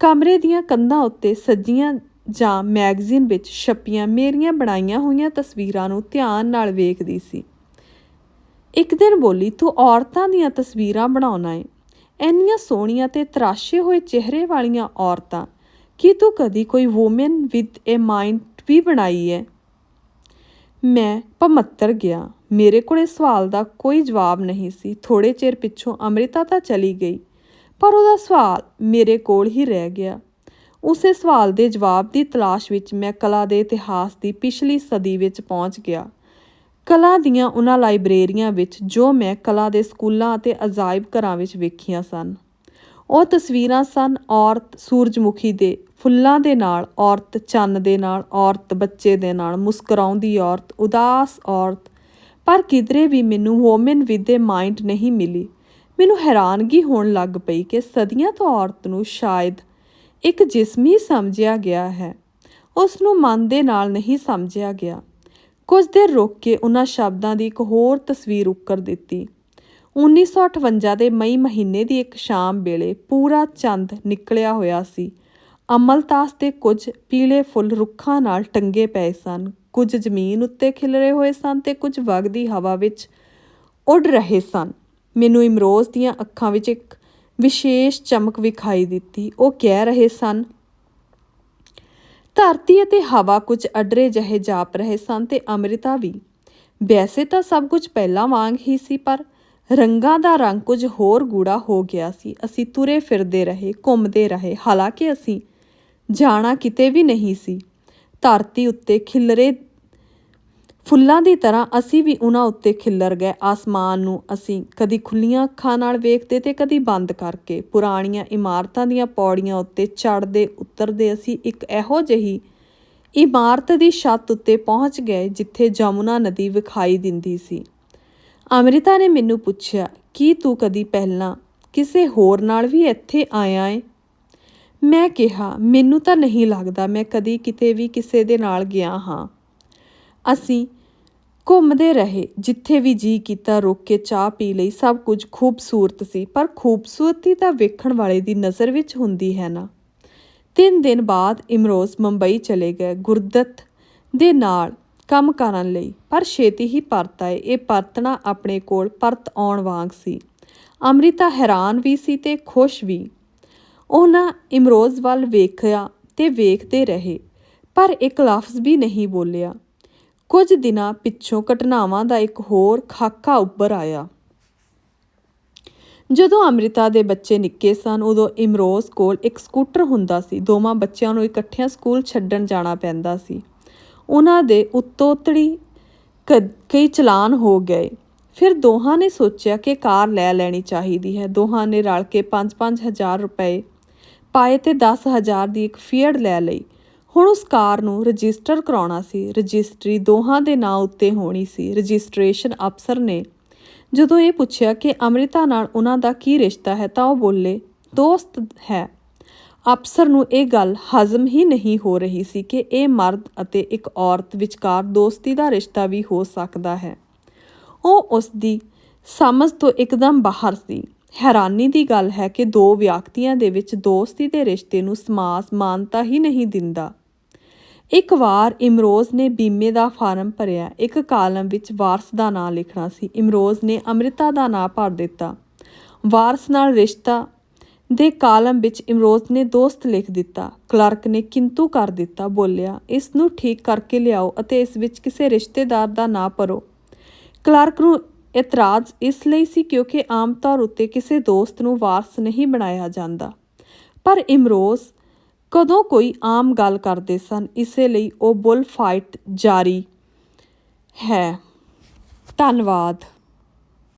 ਕਮਰੇ ਦੀਆਂ ਕੰਧਾਂ ਉੱਤੇ ਸੱਜੀਆਂ ਜਾਂ ਮੈਗਜ਼ੀਨ ਵਿੱਚ ਛਪੀਆਂ ਮੇਰੀਆਂ ਬਣਾਈਆਂ ਹੋਈਆਂ ਤਸਵੀਰਾਂ ਨੂੰ ਧਿਆਨ ਨਾਲ ਵੇਖਦੀ ਸੀ। ਇੱਕ ਦਿਨ ਬੋਲੀ, ਤੂੰ ਔਰਤਾਂ ਦੀਆਂ ਤਸਵੀਰਾਂ ਬਣਾਉਣਾ ਏ। ਇੰਨੀਆਂ ਸੋਹਣੀਆਂ ਤੇ ਤਰਾਸ਼ੇ ਹੋਏ ਚਿਹਰੇ ਵਾਲੀਆਂ ਔਰਤਾਂ। ਕੀ ਤੂੰ ਕਦੀ ਕੋਈ ਔਮਨ ਵਿਦ ਏ ਮਾਈਂਡ ਵੀ ਬਣਾਈ ਹੈ? ਮੈਂ ਭਮੱਤਰ ਗਿਆ। ਮੇਰੇ ਕੋਲ ਇਸ ਸਵਾਲ ਦਾ ਕੋਈ ਜਵਾਬ ਨਹੀਂ ਸੀ। ਥੋੜੇ ਚਿਰ ਪਿੱਛੋਂ ਅੰਮ੍ਰਿਤਾ ਤਾਂ ਚਲੀ ਗਈ, ਪਰ ਉਹਦਾ ਸਵਾਲ ਮੇਰੇ ਕੋਲ ਹੀ ਰਹਿ ਗਿਆ। ਉਸੇ ਸਵਾਲ ਦੇ ਜਵਾਬ ਦੀ ਤਲਾਸ਼ ਵਿੱਚ ਮੈਂ ਕਲਾ ਦੇ ਇਤਿਹਾਸ ਦੀ ਪਿਛਲੀ ਸਦੀ ਵਿੱਚ ਪਹੁੰਚ ਗਿਆ। ਕਲਾ ਦੀਆਂ ਉਹਨਾਂ ਲਾਇਬ੍ਰੇਰੀਆਂ ਵਿੱਚ ਜੋ ਮੈਂ ਕਲਾ ਦੇ ਸਕੂਲਾਂ ਅਤੇ ਅਜਾਇਬ ਘਰਾਂ ਵਿੱਚ ਵੇਖੀਆਂ ਸਨ। ਉਹ ਤਸਵੀਰਾਂ ਸਨ ਔਰਤ ਸੂਰਜਮੁਖੀ ਦੇ, ਫੁੱਲਾਂ ਦੇ ਨਾਲ ਔਰਤ, ਚੰਨ ਦੇ ਨਾਲ ਔਰਤ, ਬੱਚੇ ਦੇ ਨਾਲ ਮੁਸਕਰਾਉਂਦੀ ਔਰਤ, ਉਦਾਸ ਔਰਤ। ਪਰ ਕਿਧਰੇ ਵੀ ਮੈਨੂੰ ਵੂਮਨ ਵਿਦ ਅ ਮਾਈਂਡ ਨਹੀਂ ਮਿਲੀ। ਮੈਨੂੰ ਹੈਰਾਨਗੀ ਹੋਣ ਲੱਗ ਪਈ ਕਿ ਸਦੀਆਂ ਤੋਂ ਔਰਤ ਨੂੰ ਸ਼ਾਇਦ ਇੱਕ ਜਿਸਮੀ ਸਮਝਿਆ ਗਿਆ ਹੈ। ਉਸ ਨੂੰ ਮਨ ਦੇ ਨਾਲ ਨਹੀਂ ਸਮਝਿਆ ਗਿਆ। ਕੁਝ ਦੇਰ ਰੁਕ ਕੇ ਉਹਨਾਂ ਸ਼ਬਦਾਂ ਦੀ ਇੱਕ ਹੋਰ ਤਸਵੀਰ ਉੱਕਰ ਦਿੱਤੀ। 1958 ਦੇ ਮਈ ਮਹੀਨੇ ਦੀ ਇੱਕ ਸ਼ਾਮ ਵੇਲੇ ਪੂਰਾ ਚੰਦ ਨਿਕਲਿਆ ਹੋਇਆ ਸੀ। ਅਮਲਤਾਸ ਦੇ ਕੁਝ ਪੀਲੇ ਫੁੱਲ ਰੁੱਖਾਂ ਨਾਲ ਟੰਗੇ ਪਏ ਸਨ। ਕੁਝ ਜ਼ਮੀਨ ਉੱਤੇ ਖਿਲਰੇ ਹੋਏ ਸਨ ਤੇ ਕੁਝ ਵਗਦੀ ਹਵਾ ਵਿੱਚ ਉੱਡ ਰਹੇ ਸਨ। ਮੈਨੂੰ ਇਮਰੋਜ਼ ਦੀਆਂ ਅੱਖਾਂ ਵਿੱਚ ਇੱਕ ਵਿਸ਼ੇਸ਼ ਚਮਕ ਵਿਖਾਈ ਦਿੱਤੀ। ਉਹ ਕਹਿ ਰਹੇ ਸਨ, ਧਰਤੀ ਅਤੇ ਹਵਾ ਕੁਝ ਅਡਰੇ ਜਿਹੇ ਜਾਪ ਰਹੇ ਸਨ ਤੇ ਅੰਮ੍ਰਿਤਾ ਵੀ। ਵੈਸੇ ਤਾਂ ਸਭ ਕੁਝ ਪਹਿਲਾਂ ਵਾਂਗ ਹੀ ਸੀ ਪਰ ਰੰਗਾਂ ਦਾ ਰੰਗ ਕੁਝ ਹੋਰ ਗੂੜਾ ਹੋ ਗਿਆ ਸੀ। ਅਸੀਂ ਤੁਰੇ ਫਿਰਦੇ ਰਹੇ, ਘੁੰਮਦੇ ਰਹੇ। ਹਾਲਾਂਕਿ ਅਸੀਂ ਜਾਣਾ ਕਿਤੇ ਵੀ ਨਹੀਂ ਸੀ। ਧਰਤੀ ਉੱਤੇ ਖਿਲਰੇ ਫੁੱਲਾਂ ਦੀ ਤਰ੍ਹਾਂ ਅਸੀਂ ਵੀ ਉਹਨਾਂ ਉੱਤੇ ਖਿਲਰ ਗਏ। ਆਸਮਾਨ ਨੂੰ ਅਸੀਂ ਕਦੀ ਖੁੱਲੀਆਂ ਅੱਖਾਂ ਨਾਲ ਵੇਖਦੇ ਤੇ ਕਦੀ ਬੰਦ ਕਰਕੇ ਪੁਰਾਣੀਆਂ ਇਮਾਰਤਾਂ ਦੀਆਂ ਪੌੜੀਆਂ ਉੱਤੇ ਚੜ੍ਹਦੇ ਉਤਰਦੇ ਅਸੀਂ ਇੱਕ ਇਹੋ ਜਿਹੀ ਇਮਾਰਤ ਦੀ ਛੱਤ ਉੱਤੇ ਪਹੁੰਚ ਗਏ, ਜਿੱਥੇ ਜਮੁਨਾ ਨਦੀ ਵਿਖਾਈ ਦਿੰਦੀ ਸੀ। ਅੰਮ੍ਰਿਤਾ ਨੇ ਮੈਨੂੰ ਪੁੱਛਿਆ, ਕੀ ਤੂੰ ਕਦੀ ਪਹਿਲਾਂ ਕਿਸੇ ਹੋਰ ਨਾਲ ਵੀ ਇੱਥੇ ਆਇਆ ਏ? ਮੈਂ ਕਿਹਾ, ਮੈਨੂੰ ਤਾਂ ਨਹੀਂ ਲੱਗਦਾ ਮੈਂ ਕਦੀ ਕਿਤੇ ਵੀ ਕਿਸੇ ਦੇ ਨਾਲ ਗਿਆ ਹਾਂ। ਅਸੀਂ ਘੁੰਮਦੇ ਰਹੇ, ਜਿੱਥੇ ਵੀ ਜੀ ਕੀਤਾ ਰੁਕ ਕੇ ਚਾਹ ਪੀ ਲਈ, ਸਭ ਕੁਝ ਖੂਬਸੂਰਤ ਸੀ, ਪਰ ਖੂਬਸੂਰਤੀ ਤਾਂ ਵੇਖਣ ਵਾਲੇ ਦੀ ਨਜ਼ਰ ਵਿੱਚ ਹੁੰਦੀ ਹੈ ਨਾ। ਤਿੰਨ ਦਿਨ ਬਾਅਦ ਇਮਰੋਜ਼ ਮੁੰਬਈ ਚਲੇ ਗਏ, ਗੁਰਦਤ ਦੇ ਨਾਲ ਕੰਮ ਕਰਨ ਲਈ। ਪਰ ਛੇਤੀ ਹੀ ਪਰਤ ਆਏ। ਇਹ ਪਰਤਣਾ ਆਪਣੇ ਕੋਲ ਪਰਤ ਆਉਣ ਵਾਂਗ ਸੀ। ਅੰਮ੍ਰਿਤਾ ਹੈਰਾਨ ਵੀ ਸੀ ਤੇ ਖੁਸ਼ ਵੀ। ਉਹਨਾਂ ਇਮਰੋਜ਼ ਵੱਲ ਵੇਖਿਆ ਤੇ ਵੇਖਦੇ ਰਹੇ। ਪਰ ਇੱਕ ਲਫ਼ਜ਼ ਵੀ ਨਹੀਂ ਬੋਲਿਆ। ਕੁਝ ਦਿਨਾਂ ਪਿੱਛੋਂ ਘਟਨਾਵਾਂ ਦਾ ਇੱਕ ਹੋਰ ਖਾਕਾ ਉੱਭਰ ਆਇਆ। ਜਦੋਂ ਅੰਮ੍ਰਿਤਾ ਦੇ ਬੱਚੇ ਨਿੱਕੇ ਸਨ, ਉਦੋਂ ਇਮਰੋਜ਼ ਕੋਲ ਇੱਕ ਸਕੂਟਰ ਹੁੰਦਾ ਸੀ। ਦੋਵਾਂ ਬੱਚਿਆਂ ਨੂੰ ਇਕੱਠਿਆਂ ਸਕੂਲ ਛੱਡਣ ਜਾਣਾ ਪੈਂਦਾ ਸੀ। ਉਹਨਾਂ ਦੇ ਉੱਤੋਤੜੀ ਕ- ਕਈ ਚਲਾਨ ਹੋ ਗਏ। ਫਿਰ ਦੋਹਾਂ ਨੇ ਸੋਚਿਆ ਕਿ ਕਾਰ ਲੈ ਲੈਣੀ ਚਾਹੀਦੀ ਹੈ। ਦੋਹਾਂ ਨੇ ਰਲ ਕੇ 5-5 ਹਜ਼ਾਰ ਰੁਪਏ ਪਾਏ ਤੇ 10000 ਦੀ ਇੱਕ ਫੀਅਰਡ ਲੈ ਲਈ। ਹੁਣ ਉਸ ਕਾਰ ਨੂੰ ਰਜਿਸਟਰ ਕਰਾਉਣਾ ਸੀ। ਰਜਿਸਟਰੀ ਦੋਹਾਂ ਦੇ ਨਾਂ ਉੱਤੇ ਹੋਣੀ ਸੀ। ਰਜਿਸਟ੍ਰੇਸ਼ਨ ਅਫਸਰ ਨੇ ਜਦੋਂ ਇਹ ਪੁੱਛਿਆ ਕਿ ਅੰਮ੍ਰਿਤਾ ਨਾਲ ਉਹਨਾਂ ਦਾ ਕੀ ਰਿਸ਼ਤਾ ਹੈ ਤਾਂ ਉਹ ਬੋਲੇ, ਦੋਸਤ ਹੈ। ਅਫਸਰ ਨੂੰ ਇਹ ਗੱਲ ਹਜ਼ਮ ਹੀ ਨਹੀਂ ਹੋ ਰਹੀ ਸੀ ਕਿ ਇਹ ਮਰਦ ਅਤੇ ਇੱਕ ਔਰਤ ਵਿਚਕਾਰ ਦੋਸਤੀ ਦਾ ਰਿਸ਼ਤਾ ਵੀ ਹੋ ਸਕਦਾ ਹੈ। ਉਹ ਉਸ ਦੀ ਸਮਝ ਤੋਂ ਇੱਕਦਮ ਬਾਹਰ ਸੀ। ਹੈਰਾਨੀ ਦੀ ਗੱਲ ਹੈ ਕਿ ਦੋ ਵਿਅਕਤੀਆਂ ਦੇ ਵਿੱਚ ਦੋਸਤੀ ਦੇ ਰਿਸ਼ਤੇ ਨੂੰ ਸਮਾਜ ਮਾਨਤਾ ਹੀ ਨਹੀਂ ਦਿੰਦਾ। ਇੱਕ ਵਾਰ ਇਮਰੋਜ਼ ਨੇ ਬੀਮੇ ਦਾ ਫਾਰਮ ਭਰਿਆ। ਇੱਕ ਕਾਲਮ ਵਿੱਚ ਵਾਰਸ ਦਾ ਨਾਂ ਲਿਖਣਾ ਸੀ। ਇਮਰੋਜ਼ ਨੇ ਅੰਮ੍ਰਿਤਾ ਦਾ ਨਾਂ ਭਰ ਦਿੱਤਾ। ਵਾਰਸ ਨਾਲ ਰਿਸ਼ਤਾ ਦੇ ਕਾਲਮ ਵਿੱਚ ਇਮਰੋਜ਼ ਨੇ ਦੋਸਤ ਲਿਖ ਦਿੱਤਾ। ਕਲਰਕ ਨੇ ਕਿੰਤੂ ਕਰ ਦਿੱਤਾ, ਬੋਲਿਆ, ਇਸ ਨੂੰ ਠੀਕ ਕਰਕੇ ਲਿਆਓ ਅਤੇ ਇਸ ਵਿੱਚ ਕਿਸੇ ਰਿਸ਼ਤੇਦਾਰ ਦਾ ਨਾਂ ਭਰੋ। ਕਲਰਕ ਨੂੰ ਇਤਰਾਜ਼ ਇਸ ਲਈ ਸੀ ਕਿਉਂਕਿ ਆਮ ਤੌਰ ਉੱਤੇ ਕਿਸੇ ਦੋਸਤ ਨੂੰ ਵਾਰਸ ਨਹੀਂ ਬਣਾਇਆ ਜਾਂਦਾ। ਪਰ ਇਮਰੋਜ਼ ਕਦੋਂ ਕੋਈ ਆਮ ਗੱਲ ਕਰਦੇ ਸਨ, ਇਸੇ ਲਈ ਉਹ ਬੁੱਲ ਫਾਈਟ ਜਾਰੀ ਹੈ। ਧੰਨਵਾਦ।